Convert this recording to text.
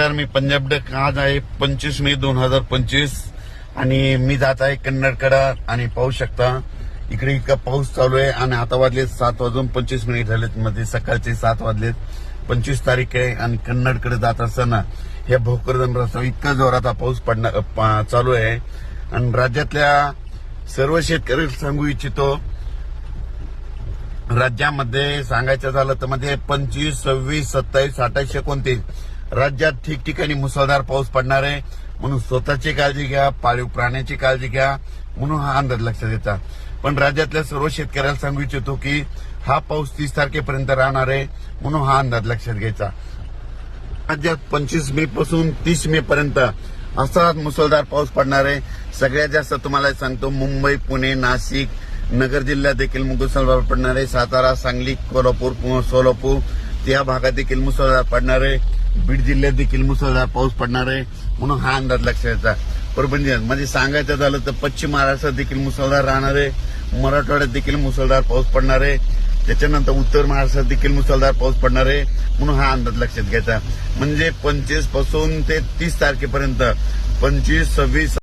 नमस्कार मी पंजाब डक. आज आहे पंचवीस मे दोन हजार पंचवीस आणि मी जात आहे कन्नडकडा आणि पाहू शकता इकडे इतका पाऊस चालू आहे आणि आता वाजले सात वाजून पंचवीस मिनिट झालेत मध्ये सकाळचे सात वाजलेत. पंचवीस तारीख आहे आणि कन्नडकडे जात असताना ह्या भोकरदन रस्ता इतका जोरात पाऊस पडणार चालू आहे. आणि राज्यातल्या सर्व शेतकरी सांगू इच्छितो राज्यामध्ये सांगायचं झालं तर मध्ये पंचवीस सव्वीस सत्तावीस अठ्ठावीस एकोणतीस राज्यात ठिकठिकाणी मुसळधार पाऊस पडणार आहे. म्हणून स्वतःची काळजी घ्या पाळीव प्राण्याची काळजी घ्या म्हणून हा अंदाज लक्षात येतात पण राज्यातल्या सर्व शेतकऱ्याला सांगू इच्छितो की हा पाऊस तीस तारखेपर्यंत राहणार आहे म्हणून हा अंदाज लक्षात घ्यायचा. राज्यात पंचवीस मे पासून तीस मे पर्यंत असा मुसळधार पाऊस पडणार आहे. सगळ्यात जास्त तुम्हाला सांगतो मुंबई पुणे नाशिक नगर जिल्ह्यात देखील मुसळधार पडणार आहे. सातारा सांगली कोल्हापूर पु- सोलापूर या भागात देखील मुसळधार पडणार आहे. बीड जिल्ह्यात देखील मुसळधार पाऊस पडणार आहे म्हणून हा अंदाज लक्षात घ्यायचा परभणी म्हणजे सांगायचं झालं तर पश्चिम महाराष्ट्रात देखील मुसळधार राहणार आहे मराठवाड्यात देखील मुसळधार पाऊस पडणार आहे त्याच्यानंतर उत्तर महाराष्ट्रात देखील मुसळधार पाऊस पडणार आहे म्हणून हा अंदाज लक्षात घ्यायचा. म्हणजे पंचवीसपासून ते तीस तारखेपर्यंत पंचवीस सव्वीस